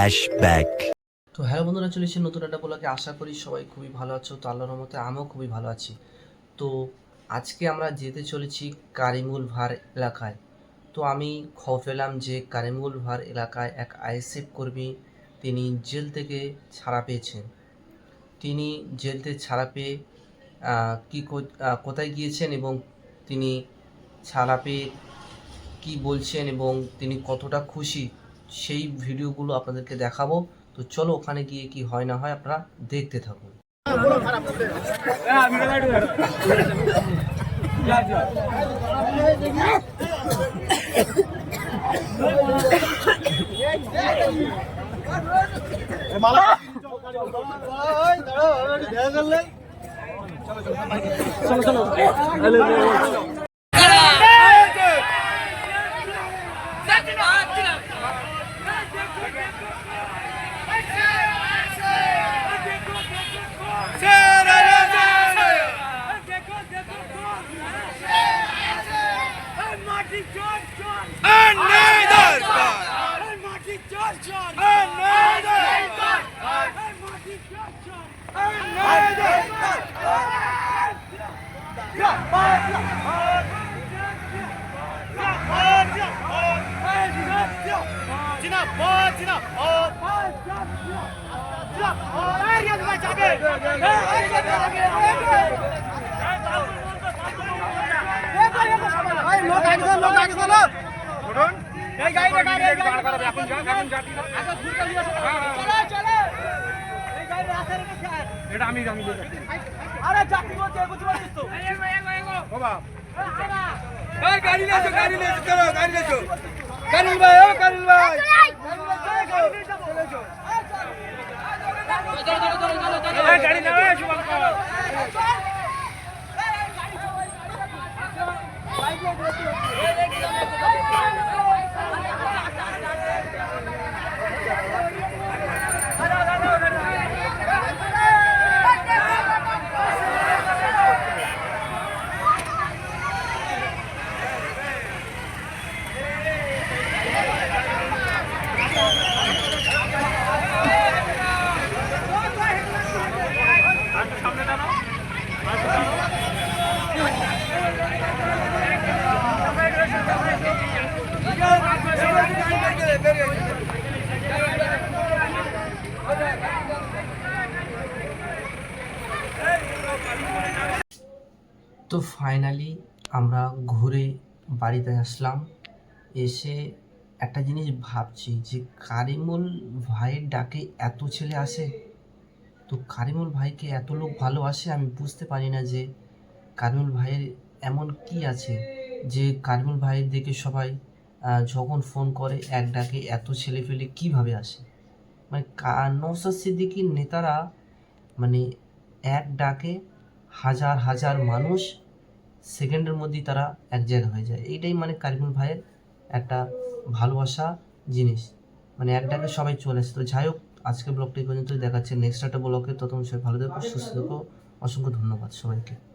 Flashback. তো hello বন্ধুরা, চলে এসেছি নতুন একটা ব্লগে। আশা করি সবাই খুবই ভালো আছো, তো আল্লাহর মতে আমিও খুবই ভালো আছি। তো আজকে আমরা যেতে চলেছি কারিমুল ভার এলাকায়। তো আমি খবর পেলাম যে কারিমুল ভার এলাকায় এক আইএসএফ কর্মী তিনি জেল থেকে ছাড়া পেয়েছেন। তিনি জেল থেকে ছাড়া পেয়ে কি কোথায় গিয়েছেন এবং তিনি ছাড়া পেয়ে কী বলছেন এবং তিনি কতটা খুশি সেই ভিডিওগুলো আপনাদেরকে দেখাবো। তো চলো ওখানে গিয়ে কি হয় না হয় আপনারা দেখতে থাকুন। গাড়ি লেছো গাড়ি লেছো চলো গাড়ি লেছো কারিল ভাই ও কারিল ভাই গাড়ি না তো ফাইনালি আমরা ঘুরে বাড়িতে আসলাম। এসে একটা জিনিস ভাবছি যে কারিমুল ভাইয়ের ডাকে এত ছেলে আসে? তো কারিমুল ভাইকে এত লোক ভালোবাসে আমি বুঝতে পারি না যে কারিমুল ভাইয়ের এমন কি আছে যে কারিমুল ভাইয়ের দিকে সবাই যখন ফোন করে এক ডাকে এত ছেলে ফেলে কীভাবে আসে? মানে নওশাদ সিদ্দিকীর নেতারা মানে এক ডাকে হাজার হাজার মানুষ সেকেন্ডের মধ্যেই তারা এক জায়গা হয়ে যায়। এইটাই মানে কারিমুল ভাইয়ের একটা ভালোবাসা জিনিস। মানে এক ডাকে সবাই চলে আসে। তো যাই হোক আজকে ব্লগটি পর্যন্ত দেখাচ্ছে নেক্সট একটা ব্লগে। ততক্ষণ সবাই ভালো থাকো, সুস্থ থাকো। অসংখ্য ধন্যবাদ সবাইকে।